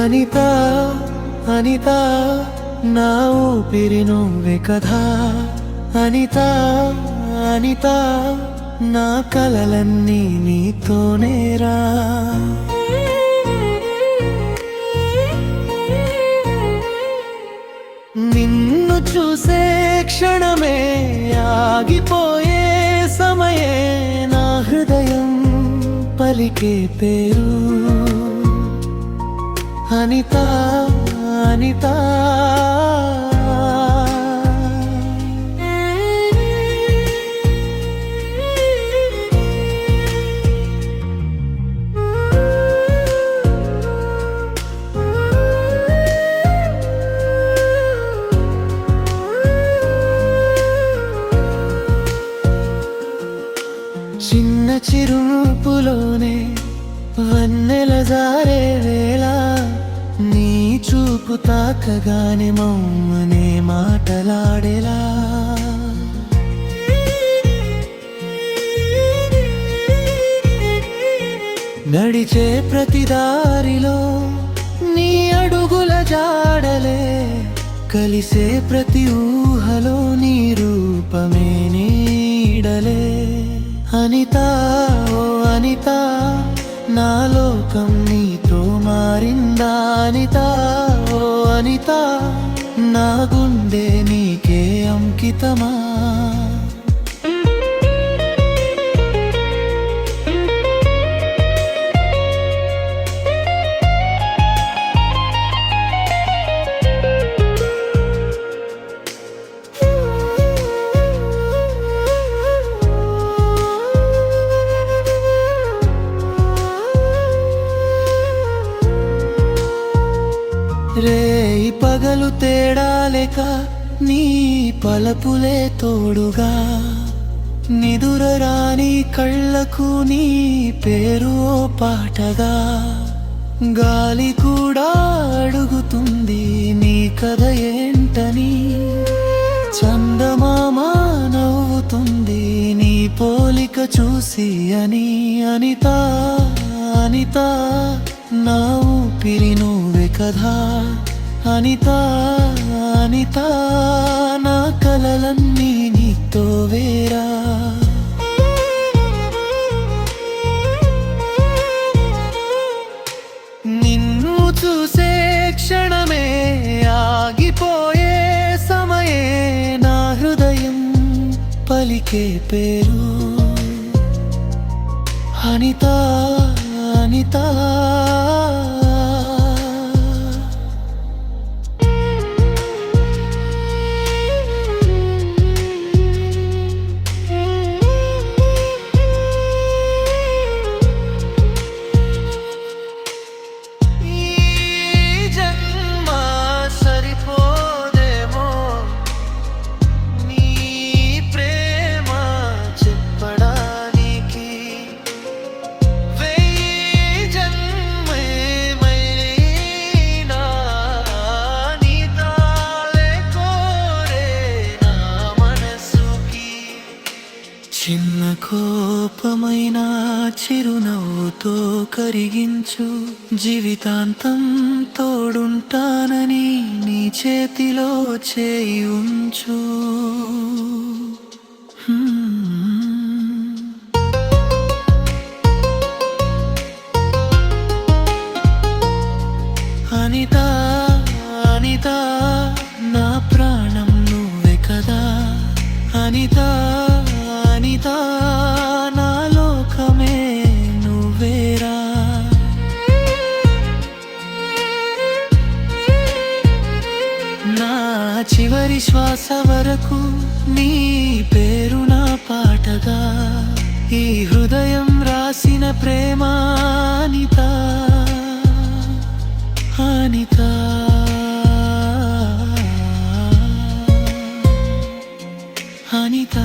అనితా అనితా నా ఊపిరి నువ్వే కదా. అనితా అనితా నా కలలన్నీ నీతోనేరా ఆగిపోయే సమయే నా హృదయం పలికే పేరు. అనిత అనితా. చిరుపులోనే వన్నెల జారే వేళ నీ చూపు తాకగానే మమ్మనే మాటలాడేలా. నడిచే ప్రతి దారిలో నీ అడుగుల జాడలే కలిసే ప్రతి ఊహలో నీ రూపమే. అనిత ఓ అనిత నా లోకం నీతో మారిందా అనిత? ఓ అనిత నా గుండె నీకే అంకితమా? రే పగలు తేడా లేక నీ పలపులే తోడుగా. నిదుర రాని కళ్ళకు నీ పేరు ఓ పాటగా. గాలి కూడా అడుగుతుంది నీ కథ ఏంటని. చందమామ నవ్వుతుంది నీ పోలిక చూసి అని. అనిత అనిత నా ఊపిరి నువ్వే అనిత అనిత నా కలలన్నీ నీతో వేరా. నిన్ను చూసే క్షణమే ఆగిపోయే సమయే నా హృదయం పలికే పేరు. అనిత అనిత చిన్న కోపమైన చిరునవ్వుతో కరిగించు. జీవితాంతం తోడుంటానని నీ చేతిలో చేయి ఉంచు. అనిత అనిత. చివరి శ్వాస వరకు నీ పేరు నా పాటగా. ఈ హృదయం రాసిన ప్రేమానిత అనిత. అనిత. అనిత